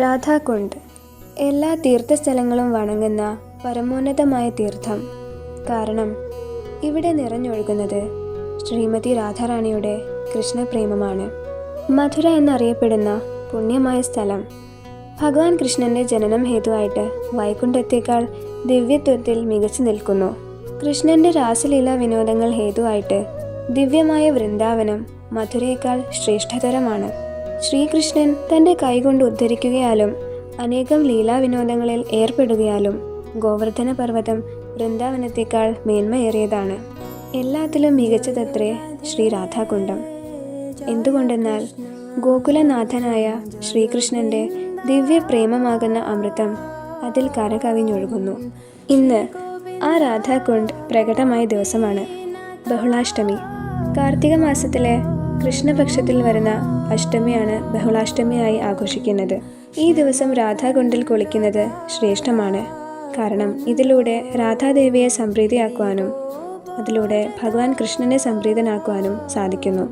രാധാകുണ്ട്. എല്ലാ തീർത്ഥസ്ഥലങ്ങളും വണങ്ങുന്ന പരമോന്നതമായ തീർത്ഥം. കാരണം ഇവിടെ നിറഞ്ഞൊഴുകുന്നത് ശ്രീമതി രാധാറാണിയുടെ കൃഷ്ണപ്രേമമാണ്. മധുര എന്നറിയപ്പെടുന്ന പുണ്യമായ സ്ഥലം. ഭഗവാൻ കൃഷ്ണന്റെ ജനനം ഹേതുവായിട്ട് വൈകുണ്ഠത്തേക്കാൾ ദിവ്യത്വത്തിൽ മികച്ചു നിൽക്കുന്നു. കൃഷ്ണന്റെ രാസലീല വിനോദങ്ങൾ ഹേതുവായിട്ട് ദിവ്യമായ വൃന്ദാവനം മധുരയേക്കാൾ ശ്രേഷ്ഠതരമാണ്. ശ്രീകൃഷ്ണൻ തന്റെ കൈകൊണ്ട് ഉദ്ധരിക്കുകയാലും അനേകം ലീലാവിനോദങ്ങളിൽ ഏർപ്പെടുകയാലും ഗോവർദ്ധന പർവതം വൃന്ദാവനത്തേക്കാൾ മേന്മയേറിയതാണ്. എല്ലാത്തിലും മികച്ചതത്രേ ശ്രീ രാധാകുണ്ടം എന്തുകൊണ്ടെന്നാൽ ഗോകുലനാഥനായ ശ്രീകൃഷ്ണന്റെ ദിവ്യ പ്രേമമാകുന്ന അമൃതം അതിൽ കരകവിഞ്ഞൊഴുകുന്നു. ഇന്ന് ആ രാധാകുണ്ട് പ്രകടമായ ദിവസമാണ്. ബഹുളാഷ്ടമി. കാർത്തിക മാസത്തിലെ കൃഷ്ണപക്ഷത്തിൽ വരുന്ന അഷ്ടമിയാണ് ബഹുളാഷ്ടമിയായി ആഘോഷിക്കുന്നത്. ഈ ദിവസം രാധാകുണ്ടിൽ കുളിക്കുന്നത് ശ്രേഷ്ഠമാണ്. കാരണം ഇതിലൂടെ രാധാദേവിയെ സംപ്രീതിയാക്കുവാനും അതിലൂടെ ഭഗവാൻ കൃഷ്ണനെ സംപ്രീതനാക്കുവാനും സാധിക്കുന്നു.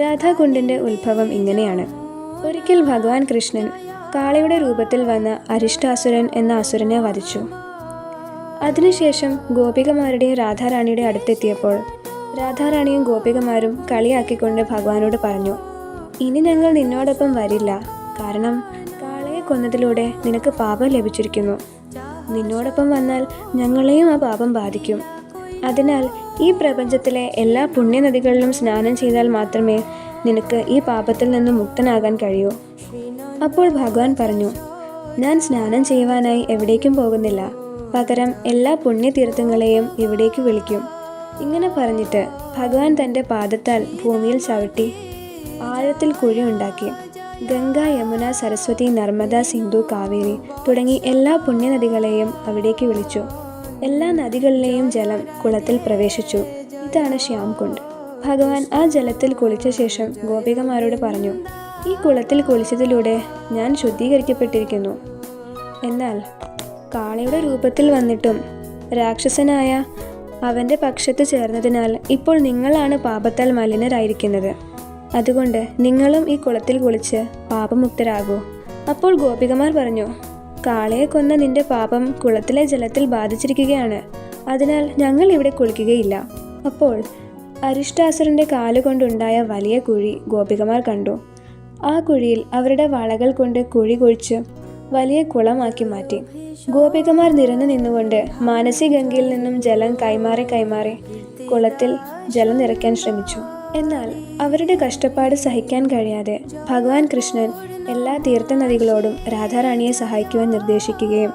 രാധാകുണ്ടിന്റെ ഉത്ഭവം ഇങ്ങനെയാണ്. ഒരിക്കൽ ഭഗവാൻ കൃഷ്ണൻ കാളയുടെ രൂപത്തിൽ വന്ന അരിഷ്ടാസുരൻ എന്ന അസുരനെ വധിച്ചു. അതിനുശേഷം ഗോപികമാരുടെയും രാധാറാണിയുടെ അടുത്തെത്തിയപ്പോൾ രാധാറാണിയും ഗോപികമാരും കളിയാക്കിക്കൊണ്ട് ഭഗവാനോട് പറഞ്ഞു ഇനി ഞങ്ങൾ നിന്നോടൊപ്പം വരില്ല. കാരണം കാളയെ കൊന്നതിലൂടെ നിനക്ക് പാപം ലഭിച്ചിരിക്കുന്നു. നിന്നോടൊപ്പം വന്നാൽ ഞങ്ങളെയും ആ പാപം ബാധിക്കും. അതിനാൽ ഈ പ്രപഞ്ചത്തിലെ എല്ലാ പുണ്യനദികളിലും സ്നാനം ചെയ്താൽ മാത്രമേ നിനക്ക് ഈ പാപത്തിൽ നിന്ന് മുക്തനാകാൻ കഴിയൂ. അപ്പോൾ ഭഗവാൻ പറഞ്ഞു ഞാൻ സ്നാനം ചെയ്യുവാനായി എവിടേക്കും പോകുന്നില്ല. പകരം എല്ലാ പുണ്യതീർത്ഥങ്ങളെയും ഇവിടേക്ക് വിളിക്കും. ഇങ്ങനെ പറഞ്ഞിട്ട് ഭഗവാൻ തന്റെ പാദത്താൽ ഭൂമിയിൽ ചവിട്ടി ആഴത്തിൽ കുഴിയുണ്ടാക്കി ഗംഗ യമുന സരസ്വതി നർമ്മദ സിന്ധു കാവേരി തുടങ്ങി എല്ലാ പുണ്യനദികളെയും അവിടേക്ക് വിളിച്ചു. എല്ലാ നദികളിലെയും ജലം കുളത്തിൽ പ്രവേശിച്ചു. ഇതാണ് ശ്യാംകുണ്ട്. ഭഗവാൻ ആ ജലത്തിൽ കുളിച്ച ശേഷം ഗോപികമാരോട് പറഞ്ഞു ഈ കുളത്തിൽ കുളിച്ചതിലൂടെ ഞാൻ ശുദ്ധീകരിക്കപ്പെട്ടിരിക്കുന്നു. എന്നാൽ കാളയുടെ രൂപത്തിൽ വന്നിട്ടും രാക്ഷസനായ അവന്റെ പക്ഷത്ത് ചേർന്നതിനാൽ ഇപ്പോൾ നിങ്ങളാണ് പാപത്താൽ മലിനരായിരിക്കുന്നത്. അതുകൊണ്ട് നിങ്ങളും ഈ കുളത്തിൽ കുളിച്ച് പാപമുക്തരാകൂ. അപ്പോൾ ഗോപികമാർ പറഞ്ഞു കാളയെ കൊന്ന നിന്റെ പാപം കുളത്തിലെ ജലത്തിൽ ബാധിച്ചിരിക്കുകയാണ്. അതിനാൽ ഞങ്ങൾ ഇവിടെ കുളിക്കുകയില്ല. അപ്പോൾ അരിഷ്ടാസുരന്റെ കാലുകൊണ്ടുണ്ടായ വലിയ കുഴി ഗോപികമാർ കണ്ടു. ആ കുഴിയിൽ അവരുടെ വളകൾ കൊണ്ട് കുഴി കുഴിച്ച് വലിയ കുളമാക്കി മാറ്റി. ഗോപികമാർ നിരന്നു നിന്നുകൊണ്ട് മാനസി ഗംഗയിൽ നിന്നും ജലം കൈമാറി കൈമാറി കുളത്തിൽ ജലം നിറയ്ക്കാൻ ശ്രമിച്ചു. എന്നാൽ അവരുടെ കഷ്ടപ്പാട് സഹിക്കാൻ കഴിയാതെ ഭഗവാൻ കൃഷ്ണൻ എല്ലാ തീർത്ഥനദികളോടും രാധാറാണിയെ സഹായിക്കുവാൻ നിർദ്ദേശിക്കുകയും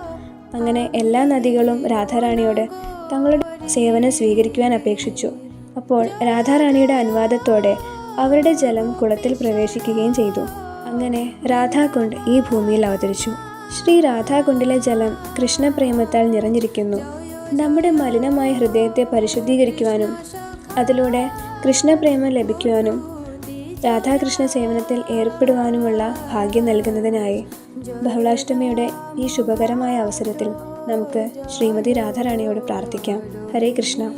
അങ്ങനെ എല്ലാ നദികളും രാധാറാണിയോട് തങ്ങളുടെ സേവനം സ്വീകരിക്കുവാൻ അപേക്ഷിച്ചു. അപ്പോൾ രാധാറാണിയുടെ അനുവാദത്തോടെ അവരുടെ ജലം കുളത്തിൽ പ്രവേശിക്കുകയും ചെയ്തു. അങ്ങനെ രാധാകുണ്ട് ഈ ഭൂമിയിൽ അവതരിച്ചു. ശ്രീ രാധാകുണ്ടിലെ ജലം കൃഷ്ണപ്രേമത്താൽ നിറഞ്ഞിരിക്കുന്നു. നമ്മുടെ മലിനമായ ഹൃദയത്തെ പരിശുദ്ധീകരിക്കുവാനും അതിലൂടെ കൃഷ്ണപ്രേമം ലഭിക്കുവാനും രാധാകൃഷ്ണ സേവനത്തിൽ ഏർപ്പെടുവാനുമുള്ള ഭാഗ്യം നൽകുന്നതിനായി ബഹുളാഷ്ടമിയുടെ ഈ ശുഭകരമായ അവസരത്തിൽ നമുക്ക് ശ്രീമതി രാധാറാണിയോട് പ്രാർത്ഥിക്കാം. ഹരേ കൃഷ്ണ.